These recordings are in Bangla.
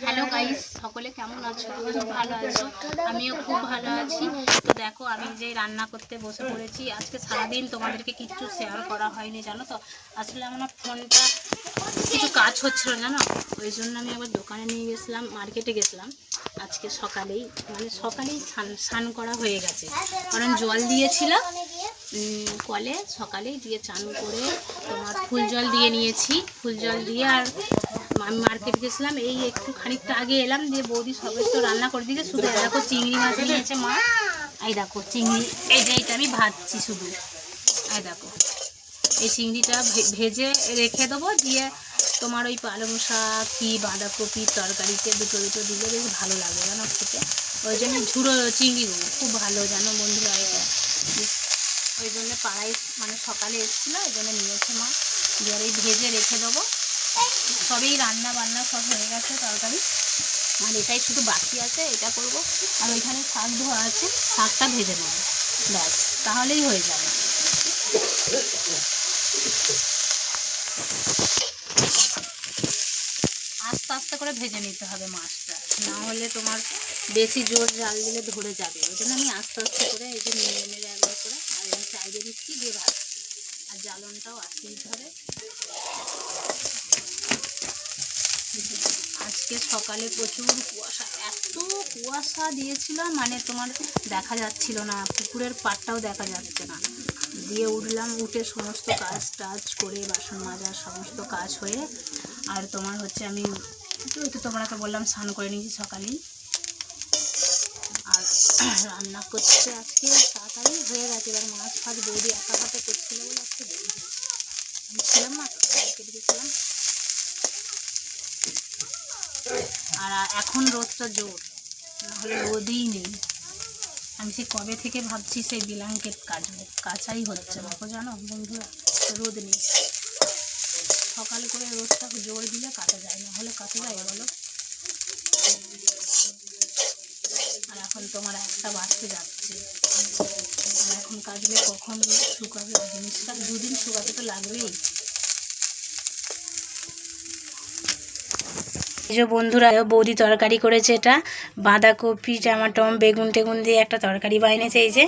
হ্যালো গাইস সকলে কেমন আছো? খুব ভালো আছো। আমিও খুব ভালো আছি। তো দেখো আমি যে রান্না করতে বসে পড়েছি আজকে সারাদিন তোমাদেরকে কিচ্ছু শেয়ার করা হয়নি জানো তো? আসলে আমার ফোনটা কিছু কাজ হচ্ছিল জানো? ওই জন্য আমি আবার দোকানে নিয়ে গেছিলাম মার্কেটে গেছিলাম। আজকে সকালেই মানে সকালেই স্নান স্নান করা হয়ে গেছে। কারণ জল দিয়েছিল উম, কলে সকালে দিয়ে চান করে তোমার ফুল জল দিয়ে নিয়েছি। ফুল জল দিয়ে আর আমি মার্কেট গেছিলাম, এই একটু খানিকটা আগে এলাম দিয়ে বৌদি সবাই তো রান্না করে দিকে শুধু দেখো চিংড়ি মাছ নিয়েছে মা। এই দেখো চিংড়ি, এই যে এইটা আমি ভাজছি শুধু। এই দেখো, এই চিংড়িটা ভেজে রেখে দেবো দিয়ে তোমার ওই পালং শাক কি বাঁধাকপি তরকারিতে দুটো দুটো দিলে বেশ ভালো লাগে জানো খেতে। ওই জন্য ঝুড়ো চিংড়িগুলো, খুব ভালো জানো বন্ধুরা এটা ওই জন্য পাড়ায় মানে সকালে এসেছিল ওই জন্য নিয়েছে মা। আর এই ভেজে রেখে দেবো। সবই রান্না বান্না সব হয়ে গেছে তরকারি আর এটাই শুধু বাকি আছে, এটা করব। আর ওইখানে শাক ধোয়া আছে, শাকটা ভেজে নেব। ব্যাস, তাহলেই হয়ে যাবে। আস্তে আস্তে করে ভেজে নিতে হবে মাছটা। না হলে তোমার বেশি জোর জাল দিলে ধরে যাবে। ওই জন্য আমি আস্তে আস্তে করে এই যে নেড়ে একবার করে আর এই চাইবে নিচ্ছি দিয়ে ভাজছি। আর জ্বালনটাও আসতেই ধরে আজকে সকালে প্রচুর কুয়াশা, এত কুয়াশা দিয়েছিল মানে তোমার দেখা যাচ্ছিল না, পুকুরের পাড়টাও দেখা যাচ্ছে না। দিয়ে উঠলাম, উঠে সমস্ত কাজ টাজ করে, বাসন মাজার সমস্ত কাজ হয়ে, আর তোমার হচ্ছে আমি তো তোমাকে বললাম স্নান করে নিয়েছি সকালেই। রান্না করতে আজকে, তাড়াতাড়ি হয়ে গেছে, এবার মাছ ফাছ বৌদি একা হাতে করছিল বলে আজকে দেরি। আমি ছিলাম না মার্কেট গেছিলাম। আর এখন রোদটা জোর, নাহলে রোদই নেই। আমি সেই কবে থেকে ভাবছি সেই ব্ল্যাঙ্কেট কাচবো কাচাই হচ্ছে না। জানো, বন্ধুরা, রোদ নেই। সকাল করে রোদটা জোর দিলে কাটা যায় না হলে কাটা যায় বলো। আর এখন তোমার একটা বাজতে যাচ্ছে। আর এখন কাচলে কখন শুকাবে? জিনিসটা দুদিন শুকাতে তো লাগবেই। এই যে বন্ধুরা, বৌদি তরকারি করেছে এটা। বাঁধাকপি, টমাটম, বেগুন টেগুন দিয়ে একটা তরকারি বানিয়েছে এই যে।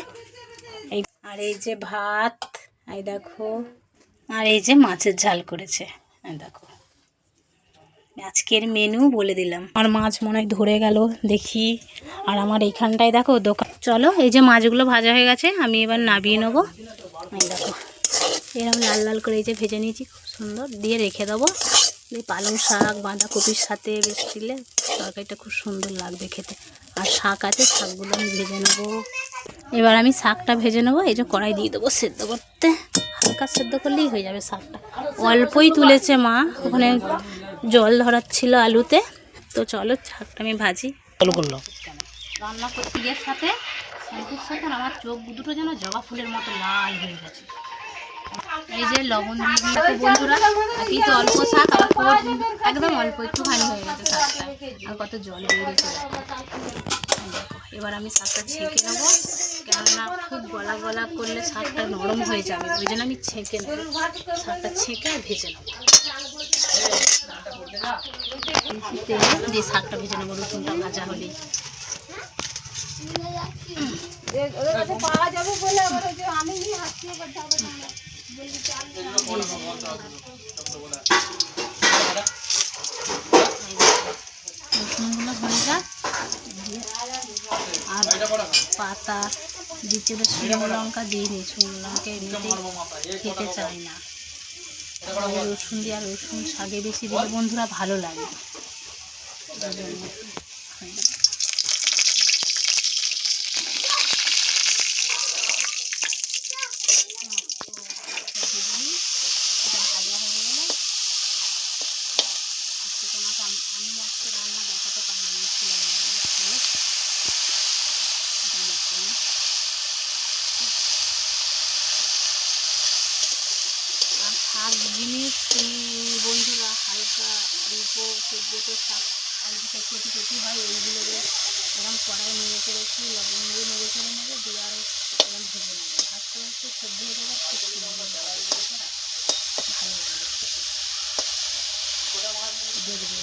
আর এই যে ভাত, এই দেখো। আর এই যে মাছের ঝাল করেছে। দেখো। আজকের মেনু বলে দিলাম। আর মাছ মনে হয় ধরে গেল, দেখি। আর আমার এইখানটায় দেখো, দোকান। চলো, এই যে মাছগুলো ভাজা হয়ে গেছে, আমি এবার নাবিয়ে নেব। দেখো, এরকম লাল লাল করে এই যে ভেজে নিয়েছি, খুব সুন্দর। দিয়ে রেখে দেবো। পালং শাক, বাঁধাকপির সাথে বেশ দিলে তরকারিটা খুব সুন্দর লাগবে খেতে। আর শাক আছে, শাকগুলো আমি ভেজে নেব। এবার আমি শাকটা ভেজে নেব, এই যে কড়াই দিয়ে দেবো সেদ্ধ করতে। হালকা সেদ্ধ করলেই হয়ে যাবে শাকটা। অল্পই তুলেছে মা, ওখানে জল ধরাচ্ছিল আলুতে। তো চলো শাকটা আমি ভাজি। চালু করল। রান্না করতে গিয়ে সাথে শ্যাম্পুর সাথে আমার চোখ দুটো যেন জবা ফুলের মতো লাল হয়ে গেছে। এই যে লবণ দিয়ে দিয়েছে বন্ধুরা একই তো অল্প শাক আর একদম অল্প একটু একটুখানি হয়ে গেছে শাকটা। আর কত জল বেরিয়েছে দেখো। এবার আমি শাকটা ছেঁকে নেব। কেননা খুব গলা গলা করলে শাকটা নরম হয়ে যাবে ওই জন্য আমি ছেঁকে নেব। শাকটা ছেঁকে আর ভেজে নেব। দিয়ে শাকটা ভেজে নেব রসুনটা ভাজা হলেই রসুনগুলো হয়ে আর পাতা দিচ্ছে তো শুকনো লঙ্কা দিইনি, শুকনো লঙ্কা এমনিতেই খেতে চাই না। রসুন দিয়ে আর রসুন শাকে বেশি দিলে বন্ধুরা ভালো লাগে ওই জন্য হয়ে গেল। এটা ভাজা হয়ে গেলে আজকে তোমাকে আম- আমি আজকে রান্না দেখাতে পারিনি ছিলাম না বুঝলে? এটা দেখো না। আর শাক জিনিস, তুমি বন্ধুরা হালকা অল্প সেদ্ধ শাক, অল্প সব কচি হয় ওইগুলো বেশ এরকম কড়াই নেড়ে চেড়েছি লবণ দিয়ে নেড়ে চেড়ে নেবে, দিয়ে আরও এরকম ভেজে নেবে। ভাজতে ভাজতে সবজি হয়ে যাবে ঠিক ভালো লাগবে দেখবে।